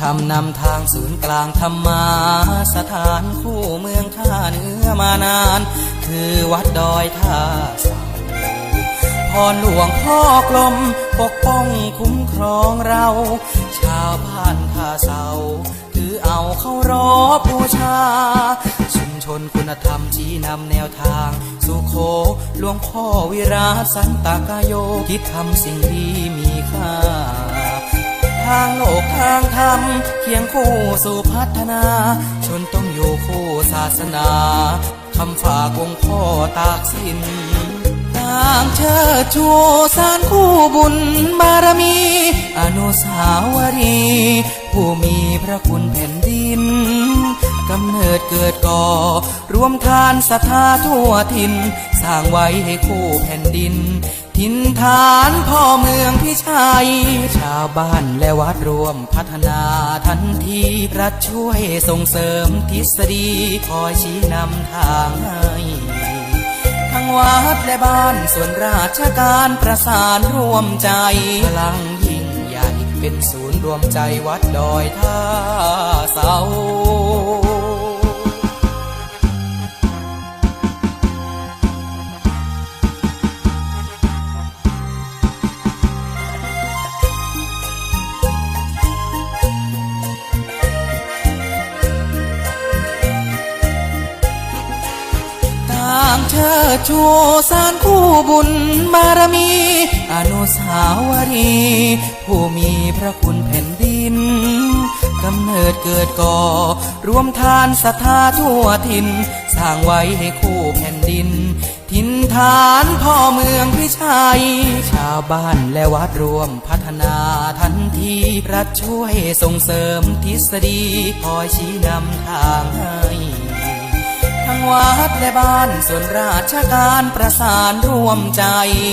ทำนำทางศูนย์กลางธรรมาสถานคู่เมืองท่าเนื้อมานาน คือวัดดอยท่าเสาพรหลวงพ่อกลมปกป้องคุ้มครองเรา ชาวบ้านท่าเสาถือเอาเข้ารบบูชา ชุมชนคุณธรรมชี้นำแนวทาง สุโคหลวงพ่อวิราชสันตากายโยคิดทำสิ่งดีมีค่า ทางโลกทางธรรมเคียงคู่สู่พัฒนา ชนต้องอยู่คู่ศาสนาคำฝากองพ่อตากสินต่างเชิดชูสารคู่บุญบารมี อนุสาวรีย์ผู้มีพระคุณแผ่นดินกำเนิดเกิดก่อ รวมทานศรัทธาทั่วถิ่นสร้างไว้ให้คู่แผ่นดิน ทินฐานพ่อเมืองพิชัย ชาวบ้านและวัดรวมพัฒนาทันทีรัฐช่วยส่งเสริมทฤษฎีคอยชี้นำทางให้ทั้งวัดและบ้านส่วนราชการประสานร่วมใจพลังยิ่งใหญ่ เป็นศูนย์รวมใจวัดดอยท่าเสาางเชิดชูสารคู่บุญบารมี อนุสาวรีย์ ผู้มีพระคุณแผ่นดินกำเนิดเกิดก่อ รวมทานศรัทธาทั่วถิ่นสร้างไว้ให้คู่แผ่นดิน ทินฐานพ่อเมืองพิชัย ชาวบ้านและวัดรวมพัฒนาทันทีรัฐช่วยส่งเสริมทฤษฎีคอยชี้นำทางให้ วัดและบ้านส่วนราชการประสานร่วมใจ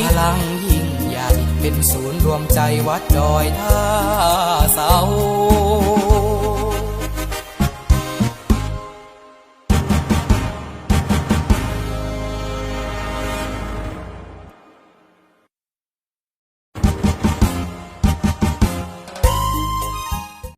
พลังยิ่งใหญ่เป็นศูนย์รวมใจวัดดอยท่าเสา